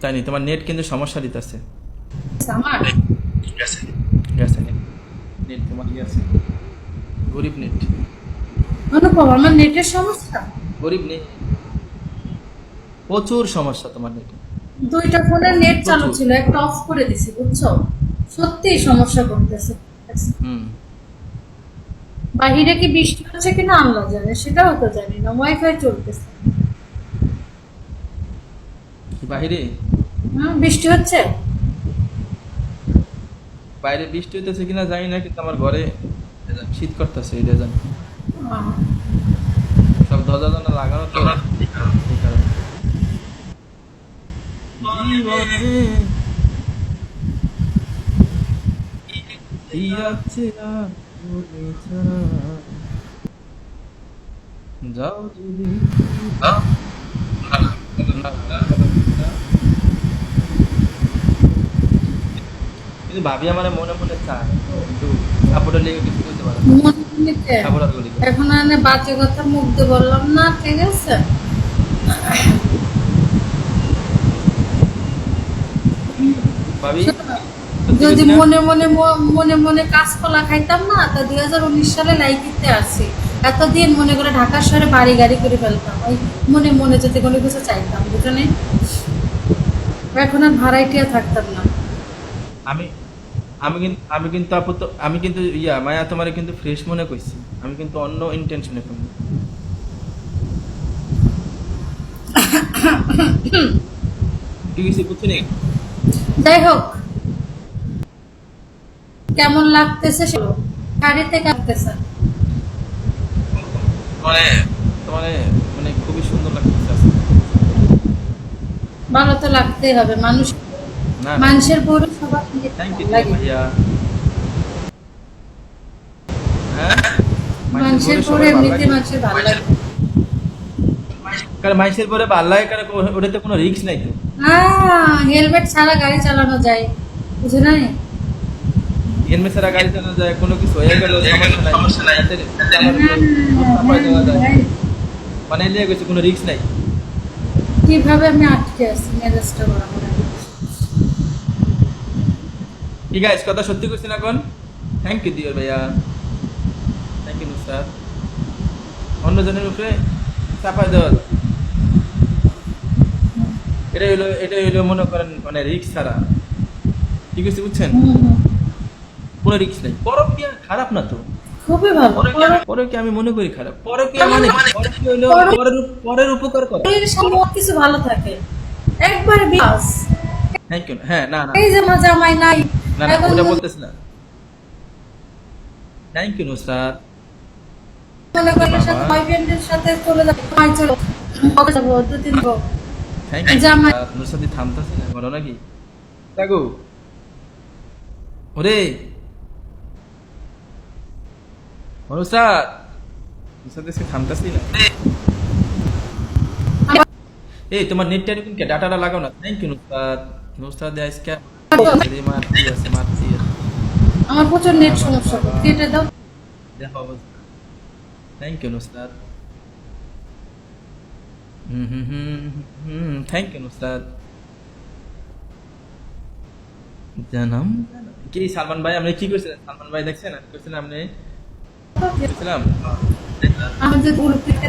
তাই নি? তোমার নেট কিন্তু সমস্যা দিতেছে। আমার? গেছে। নেট নেট তোমার গেছে। গরিব নেট অনুভব আমার নেটের সমস্যা? গরিব নেট প্রচুর সমস্যা তোমার নেট দুইটা ফোনের নেট চালু ছিল একটা অফ করে দিছি বুঝছ? সত্যি সমস্যা করতেছে। হুম। বাহিরে কি বৃষ্টি হচ্ছে কিনা? আল্লাহ জানে সেটাও তো জানি না। ওয়াইফাই চলতেছে। হ্যাঁ বৃষ্টি হচ্ছে। বাইরে বৃষ্টি হইতেছে কিনা জানি না কিন্তু আমার ঘরে শীত করতেছে এটা জানি সব দরজা জানা লাগানো তো। যাও যদি কিন্তু ভাবি আমার মনে মনে চায় কিন্তু সাপোর্টের লেগে কিছু করতে পারে। মনে বলি এখন বাজে কথা মুখ দিয়ে বললাম না ঠিক আছে? ভাবি যদি মনে মনে মনে মনে কাঁচকলা খাইতাম না তা দুই হাজার উনিশ সালে লাইকিতে আসি। এতদিন মনে করে ঢাকা শহরে বাড়ি গাড়ি করে ফেলতাম। ওই মনে মনে যদি কোনো কিছু চাইতাম বুঝলি এখন আর ভাড়াইটিয়া থাকতাম না। আমি আমি কিন্তু আমি কিন্তু আপু তো আমি কিন্তু ইয়া মায়া তোমার কিন্তু ফ্রেশ মনে আমি কিন্তু অন্য ইন্টেনশনে করি কি কিছু বুঝছি নি? যাই হোক। কেমন লাগতেছে সে? গাড়িতে কাটতেছে মানে তোমার মানে খুবই সুন্দর লাগতেছে ভালো তো লাগতেই হবে মানুষ মানুষের পরে থ্যাংক ইউ ভাইয়া। হ্যাঁ? মানুষের পরে এমনিতে মানুষের ভালো লাগে। কারণ মানুষের পরে ভালো লাগে কারণ ওটাতে কোনো রিস্ক নাই তো। হ্যাঁ হেলমেট ছাড়া গাড়ি চালানো যায় বুঝে নাই? হেলমেট ছাড়া গাড়ি চালানো যায় কোনো কিছু হয়ে গেল সমস্যা নাই। এতে- এতে আমার চাপায় দেওয়া যায়। মানে লিয়ে গেছে কোনো রিস্ক নাই। কীভাবে আমি আটকে আছি মেজাজটা। ঠিক আছে কথা সত্যি করছেন এখন? থ্যাংক ইউ দিও ভাইয়া। থ্যাংক ইউ স্যার অন্যজনের উপরে চাপায় দেওয়া। এটা হইল এটা হইল মনে করেন মানে রিক্স ছাড়া। ঠিক আছে বুঝছেন। কোনো রিক্স নেই। পরকিয়া খারাপ না তো? খুবই ভালো। পরকিয়া আমি মনে করি খারাপ? পরকিয়া মানে কি? পরকিয়া হইল পরের পরের উপকার করা? কিছু ভালো থাকে। একবার বিয়াস থ্যাংক ইউ হ্যাঁ না না। এই যে আমার জামাই নাই না না ওটা বলতেছি না। থ্যাংক ইউ নুসরাত মনে করেন সাথে বয়ফ্রেন্ডের সাথে চলে যাব। মাই চলো কবে যাব? দু তিন গো থ্যাংক ইউ নুসরাত থামতাছি না? বলো নাকি? তাগো ওরে। নুসরাত নুসরাত এসে থামতাছি না? এই তোমার নেটটা এরকম কে? ডাটাটা লাগাও না। থ্যাংক ইউ নুসরাত নুসরাত দেয়া আজকে রে মারতি আছে মারতি আছে আমার প্রচুর নেট সমস্যা। কেটে দাও। দেখো অবস্থা থ্যাংক ইউ নুসরাত হুম হুম হুম হুম থ্যাংক ইউ নুসরাত জানাম। কি সালমান ভাই আপনি কি করছিলেন? সালমান ভাই দেখছেন? আমি করছিলাম আপনি? করছিলাম? গ্রুপ থেকে